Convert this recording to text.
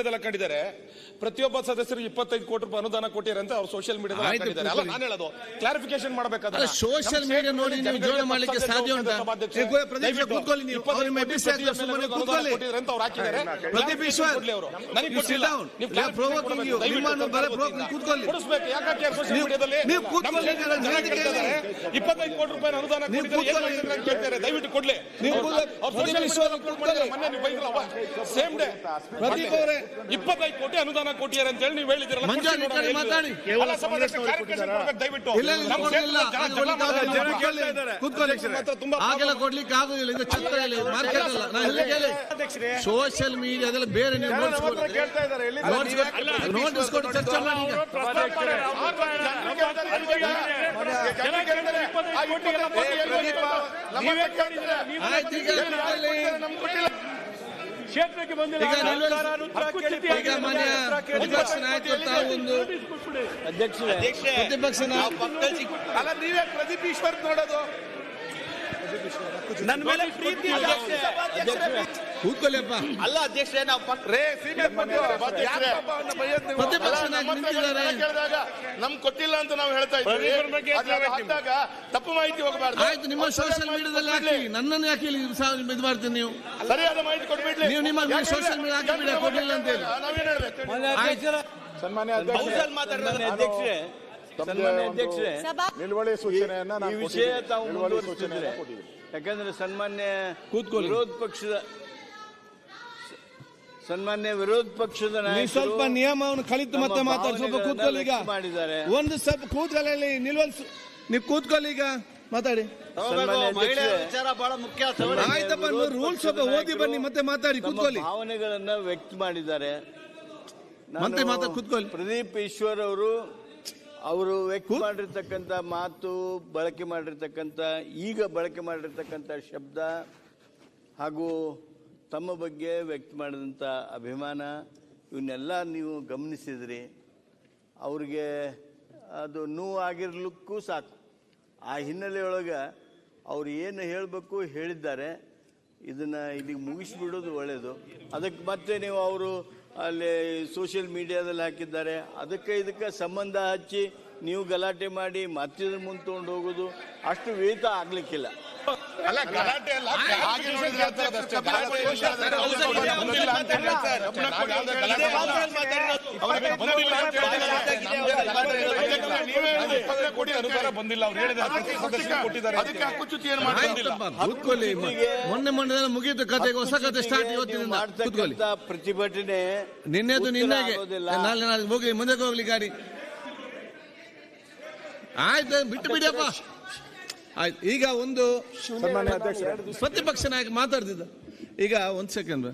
ಮೀಡಿಯಾದಲ್ಲಿ ಹಾಕೊಂಡಿದ್ದಾರೆ. ಪ್ರತಿಯೊಬ್ಬ ಸದಸ್ಯರು ಇಪ್ಪತ್ತೈದು ಕೋಟಿ ರೂಪಾಯಿ ಅನುದಾನ ಕೊಟ್ಟಿದ್ದಾರೆ ಅಂತ ಅವ್ರು ಸೋಷಿಯಲ್ ಮೀಡಿಯಾದಲ್ಲಿ ಹಾಕೊಂಡಿದ್ದಾರೆ. ಅಲ್ಲ ನಾನು ಹೇಳೋದು ಕ್ಲಾರಿಫಿಕೇಶನ್ ಮಾಡಬೇಕಾದ್ರೆ. ಸೋಷಿಯಲ್ ಮೀಡಿಯಾ ನೋಡಿ ನೀವು ಜೋಡಣೆ ಮಾಡ್ಲಿಕ್ಕೆ ಸಾಧ್ಯ ಉಂಟಾ? ಏ, ಗೋ- ಪ್ರದೀಪ್ ಕೂತ್ಕೊಳ್ಳಿ ನೀವು. ಅವ್ರ ಸುಮ್ಮನೆ ಕೂತ್ಕೊಳ್ಳಿ. ಪ್ರದೀಪ್ ಈಶ್ವರ್, ಪ್ರೋವೋಕಿಂಗ್. ಮೀಡಿಯಾದಲ್ಲಿ ಕೂತ್ಕೊಳ್ಳಿ. ಇಪ್ಪತ್ತೈದು ಕೋಟಿ ರೂಪಾಯಿ ಅನುದಾನ ನೀವು ಕೊಟ್ಟಿದ್ದಾರೆ, ಏನ್ ಅಂತ ಕೇಳ್ತಾರೆ. ದಯವಿಟ್ಟು ಕೊಡ್ಲಿ. ನೀವು ಅವ್ರು- ಮೊನ್ನೆ ಬೈದ್ರಲ್ಲ, ಸೇಮ್ ಡೇ ಪ್ರದೀಪ್ ಅವರೇ. ಇಪ್ಪತ್ತೈದು ಕೋಟಿ ಅನುದಾನ ಕೊಟ್ಟಿದ್ದಾರೆ ಅಂತ ಹೇಳಿ ನೀವು ಹೇಳಿದಿರಲ್ಲ ದಯವಿಟ್ಟು. ಕೊಡ್ಲಿಕ್ಕೆ. ಆಗೋದಿಲ್ಲ. ಕೂತ್ಕೊಳ್ಳಿ. ಮಾತ್ರ ತುಂಬಾ ಹಾಗೆಲ್ಲ ಕೊಡ್ಲಿಕ್ಕೆ ಆಗುದಿಲ್ಲ. ಇದು ನಾನು ಸೋಷಿಯಲ್ ಮೀಡಿಯಾದಲ್ಲಿ ಬೇರೆ ನೀವು ನೋಟ್ಸ್ ಕೊಟ್ಟು ಚರ್ಚೆ ಮಾಡಿ. ಆಯ್ತು. ಕ್ಷೇತ್ರಕ್ಕೆ ಬಂದಿಲ್ಲ ಈಗ ನಿಲ್ವಲ್- ಈಗ ಮಾನ್ಯ ಪ್ರತಿಪಕ್ಷ ನಾಯಕರು ತಾವು ಒಂದು ಪ್ರತಿಪಕ್ಷ ಅಲ್ಲ ನೀವೇ ಪ್ರದೀಪ್ ಈಶ್ವರ್ ನೋಡೋದು. ನನ್ನ ಮೇಲೆ ಪ್ರೀತಿ ಕೂತ್ಕೊಳ್ಳಿಯಪ್ಪ. ಅಲ್ಲ ಅಧ್ಯಕ್ಷರೇ ನಾವು ಪಕ್ಕ ರೇ ನಿಂತಿದ್ದಾರೆ. ಕೇಳಿದಾಗ ನಮ್ ಕೊಟ್ಟಿಲ್ಲ ಅಂತ ನಾವು ಹೇಳ್ತಾ ಇದ್ದೀವಿ. ತಪ್ಪು ಮಾಹಿತಿ ಹೋಗಬಾರ್ದು. ಆಯ್ತು ನಿಮ್ಮ ಸೋಷಿಯಲ್ ಮೀಡಿಯಾದಲ್ಲಿ ಹಾಕಿ. ನನ್ನನ್ನು ಯಾಕೆ ಇದು ಮಾಡ್ತೀನಿ ನೀವು. ಸರಿಯಾದ ಮಾಹಿತಿ ಕೊಡ್ಬಿಡ್ಲಿ ನೀವು ನಿಮ್ಮ ಸೋಷಿಯಲ್ ಮೀಡಿಯಾ ಹಾಕಿ ಬಿಡ ಕೊಡ್ಲಿಲ್ಲ ಅಂತ ಹೇಳಿ ಮಾತಾಡಿದ್ರೆ ಅಧ್ಯಕ್ಷರೇ. ಸನ್ಮಾನ್ಯ ಅಧ್ಯಕ್ಷರೇ ನಿಲುವಳಿ ಸೂಚನೆಯನ್ನ ಈ ವಿಷಯ. ತಾವು ನಿಲುವಳಿ ಮುಂದುವರಿಸಿದ್ರೆ ಯಾಕಂದ್ರೆ ಸನ್ಮಾನ್ಯ ಕೂತ್ಕೊಳ್ಳಿ. ವಿರೋಧ ಪಕ್ಷದ ಸನ್ಮಾನ್ಯ ವಿರೋಧ ಪಕ್ಷದ ನಾಯಕರು ಸ್ವಲ್ಪ ನಿಯಮವನ್ನು ಕಲಿತು ಮತ್ತೆ ಮಾತಾಡಿ ಸ್ವಲ್ಪ ಕೂತ್ಕೊಳ್ಳಿ ಈಗ. ಮಾಡಿದ್ದಾರೆ. ಒಂದು ಸ್ವಲ್ಪ ಕೂತ್ಕೊಳ್ಳಿ ನಿಲ್ವಲ್ ನೀವು ಕೂತ್ಕೊಳ್ಳಿ ಈಗ. ಮಾತಾಡಿ. ಸನ್ಮಾನ್ಯ ಅಧ್ಯಕ್ಷರೇ, ವಿಚಾರ ಬಹಳ ಮುಖ್ಯ. ಆಯ್ತಪ್ಪ ರೂಲ್ಸ್ ಸ್ವಲ್ಪ ಓದಿ ಬನ್ನಿ ಮತ್ತೆ ಮಾತಾಡಿ ಕೂತ್ಕೊಳ್ಳಿ. ಭಾವನೆಗಳನ್ನ ವ್ಯಕ್ತ ಮಾಡಿದ್ದಾರೆ. ನಾನು ಮತ್ತೆ ಮಾತಾಡಿ, ಕೂತ್ಕೊಳ್ಳಿ. ಪ್ರದೀಪ್ ಈಶ್ವರ್ ಅವರು ಅವರು ವ್ಯಕ್ತ ಮಾಡಿರ್ತಕ್ಕಂಥ ಮಾತು ಬಳಕೆ ಮಾಡಿರ್ತಕ್ಕಂಥ ಈಗ ಬಳಕೆ ಮಾಡಿರ್ತಕ್ಕಂಥ ಶಬ್ದ ಹಾಗೂ ತಮ್ಮ ಬಗ್ಗೆ ವ್ಯಕ್ತ ಮಾಡಿದಂಥ ಅಭಿಮಾನ ಇವನ್ನೆಲ್ಲ ನೀವು ಗಮನಿಸಿದ್ರಿ. ಅವ್ರಿಗೆ ಅದು ನೋವು ಆಗಿರ್ಲಿಕ್ಕೂ ಸಾಕು. ಆ ಹಿನ್ನೆಲೆಯೊಳಗೆ ಅವ್ರು ಏನು ಹೇಳಬೇಕು ಹೇಳಿದ್ದಾರೆ. ಇದನ್ನು ಇಲ್ಲಿಗೆ ಮುಗಿಸ್ಬಿಡೋದು ಒಳ್ಳೆಯದು ಅದಕ್ಕೆ ಮತ್ತೆ ನೀವು ಅವರು ಅಲ್ಲಿ ಸೋಷಿಯಲ್ ಮೀಡಿಯಾದಲ್ಲಿ ಹಾಕಿದ್ದಾರೆ ಅದಕ್ಕೆ ಇದಕ್ಕೆ ಸಂಬಂಧ ಹಚ್ಚಿ ನೀವು ಗಲಾಟೆ ಮಾಡಿ ಮತ್ತಿದ್ರ ಮುಂದೆ ತೊಗೊಂಡು ಹೋಗೋದು ಅಷ್ಟು ವಿಹಿತ ಆಗ್ಲಿಕ್ಕಿಲ್ಲ ಕೋಟಿ ಅನುದಾನ ಬಂದಿಲ್ಲ. ಅವ್ರು ಹೇಳಿದ್ದಾರೆ ಸದಸ್ಯರು ಕೊಟ್ಟಿದ್ದಾರೆ ಅದಕ್ಕೆ ಹಕ್ಕುಚ್ಯುತಿ ಏನು ಮಾಡಿಲ್ಲ ಆಯ್ತಪ್ಪ ಕೂತ್ಕೊಳ್ಳಿ. ಮೊನ್ನೆ ಮೊನ್ನೆ ಮುಗಿಯಿತು ಕತೆ ಹೊಸ ಕತೆ ಸ್ಟಾರ್ಟ್ ಇವತ್ತಿನಿಂದ. ಕೂತ್ಕೊಳ್ಳಿ. ಪ್ರತಿಭಟನೆ ನಿನ್ನೆದು ನಿನ್ನಾಗೆ. ನಾಳೆ ನಾಳೆ ಹೋಗಿ ಮುಂದಕ್ಕೆ ಹೋಗ್ಲಿ ಗಾಡಿ. ಆಯ್ತು ಬಿಟ್ಟು ಬಿಡಿಯಪ್ಪ ಆಯ್ತು ಈಗ ಒಂದು ಪ್ರತಿಪಕ್ಷ ನಾಯಕ ಮಾತಾಡ್ತಿದ್ದ. ಈಗ ಒಂದ್ ಸೆಕೆಂಡ್